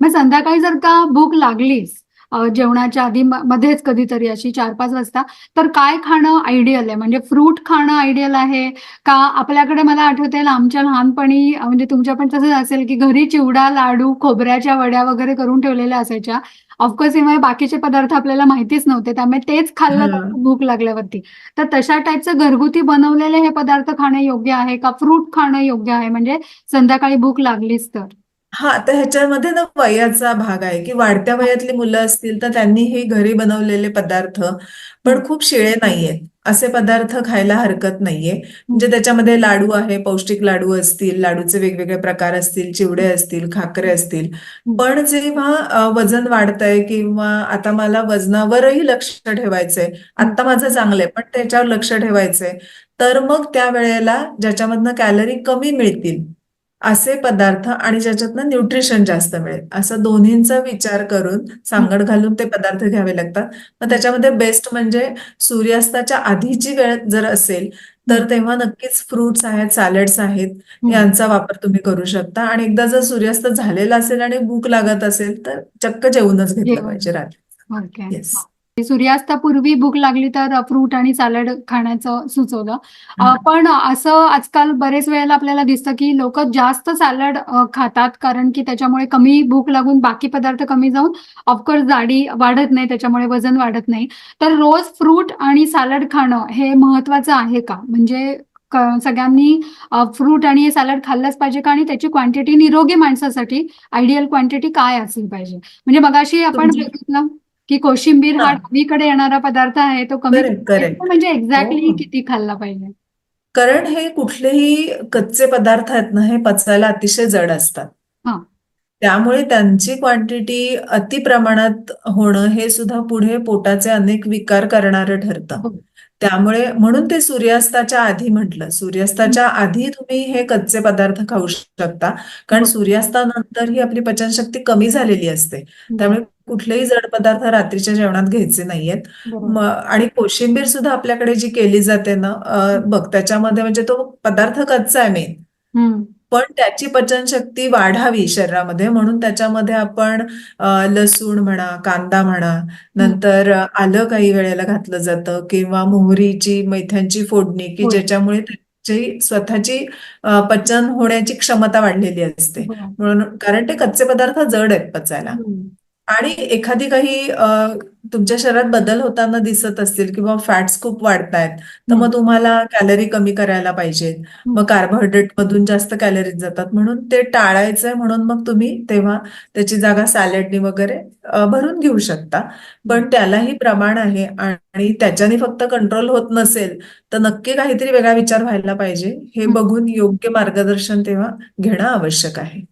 मग संध्याकाळी जर का भूक लागलीच जेवणाच्या आधी मध्येच कधीतरी अशी चार पाच वाजता तर काय खाणं आयडियल आहे? म्हणजे फ्रूट खाणं आयडियल आहे? का आपल्याकडे मला आठवत आमच्या लहानपणी म्हणजे तुमच्या पण तसंच असेल की घरी चिवडा लाडू खोबऱ्याच्या वड्या वगैरे करून ठेवलेल्या असायच्या. ऑफकोर्स यामुळे बाकीचे पदार्थ आपल्याला माहितीच नव्हते त्यामुळे तेच खाल्लं हा. भूक लागल्यावरती. तर तशा टाईपचं घरगुती बनवलेले हे पदार्थ खाणं योग्य आहे? का फ्रूट खाणं योग्य आहे? म्हणजे संध्याकाळी भूक लागलीच तर. हा तर ह्याच्यामध्ये ना वयाचा भाग आहे की वाढत्या वयातली मुलं असतील तर त्यांनी हे घरी बनवलेले पदार्थ पण खूप शिळे नाहीयेत असे पदार्थ खायला हरकत नाहीये. म्हणजे त्याच्यामध्ये लाडू आहे पौष्टिक लाडू असतील लाडूचे वेगवेगळे प्रकार असतील चिवडे असतील खाकरे असतील. पण जेव्हा अ, वजन वाढतंय किंवा आता मला वजनावरही लक्ष ठेवायचंय आता माझं चांगलंय पण त्याच्यावर लक्ष ठेवायचंय तर मग त्या वेळेला ज्याच्यामधनं कॅलरी कमी मिळतील असे पदार्थ आणि ज्याच्यातनं न्यूट्रिशन जास्त मिळेल. असं दोन्हींचा विचार करून सांगड घालून ते पदार्थ घ्यावे लागतात. मग त्याच्यामध्ये बेस्ट म्हणजे सूर्यास्ताच्या आधीची वेळ जर असेल तर तेव्हा नक्कीच फ्रुट्स आहेत सॅलड्स आहेत यांचा वापर तुम्ही करू शकता. आणि एकदा जर सूर्यास्त झालेला असेल आणि भूक लागत असेल तर चक्क जेवूनच घेतलं. पाहिजे रात्री. ओके येस सूर्यास्तापूर्वी भूक लागली तर फ्रूट आणि सॅलड खाण्याचं सुचवलं. पण असं आजकाल बरेच वेळेला आपल्याला दिसतं की लोक जास्त सॅलड खातात कारण की त्याच्यामुळे कमी भूक लागून बाकी पदार्थ कमी जाऊन ऑफकोर्स जाडी वाढत नाही त्याच्यामुळे वजन वाढत नाही. तर रोज फ्रूट आणि सॅलड खाणं हे महत्वाचं आहे का? म्हणजे सगळ्यांनी फ्रूट आणि सॅलड खाल्लंच पाहिजे का? आणि त्याची क्वांटिटी निरोगी माणसासाठी आयडियल क्वांटिटी काय असली पाहिजे? म्हणजे मगाशी आपण बघितलं की कोशिंबीर हा. डावीकडे येणारा पदार्थ आहे तो कमी Correct, correct. म्हणजे एक्झॅक्टली हो. किती खाल्ला पाहिजे कारण हे कुठलेही कच्चे पदार्थ आहेत ना हे पचायला अतिशय जड असतात हा. त्यामुळे त्यांची क्वांटिटी अति प्रमाणात होणं हे सुद्धा पुढे पोटाचे अनेक विकार करणारं ठरतं हो. त्यामुळे म्हणून ते सूर्यास्ताच्या आधी म्हटलं सूर्यास्ताच्या आधी तुम्ही हे कच्चे पदार्थ खाऊ शकता कारण हो. सूर्यास्तानंतर ही आपली पचनशक्ती कमी झालेली असते त्यामुळे कुठलेही जड पदार्थ रात्रीच्या जेवणात घ्यायचे नाहीयेत आणि कोशिंबीर सुद्धा आपल्याकडे जी केली जाते ना बघ त्याच्यामध्ये म्हणजे तो पदार्थ कच्चा आहे मेन. पण त्याची पचनशक्ती वाढावी शरीरामध्ये म्हणून त्याच्यामध्ये आपण लसूण म्हणा कांदा म्हणा नंतर आलं काही वेळेला घातलं जातं किंवा मोहरीची मेथ्यांची फोडणी की. ज्याच्यामुळे त्याची स्वतःची पचन होण्याची क्षमता वाढलेली असते. म्हणून कारण ते कच्चे पदार्थ जड आहेत पचायला. आणि एखादी काही तुमच्या शरीरात बदल होताना दिसत असतील किंवा फॅट्स खूप वाढतायत तर मग तुम्हाला कॅलरी कमी करायला पाहिजेत. मग कार्बोहायड्रेट मधून जास्त कॅलरीज जातात म्हणून ते टाळायचंय म्हणून मग तुम्ही तेव्हा त्याची जागा सॅलडनी वगैरे भरून घेऊ शकता. पण त्यालाही प्रमाण आहे आणि त्याच्याने फक्त कंट्रोल होत नसेल तर नक्की काहीतरी वेगळा विचार व्हायला पाहिजे. हं. बघून योग्य मार्गदर्शन तेव्हा घेणं आवश्यक आहे.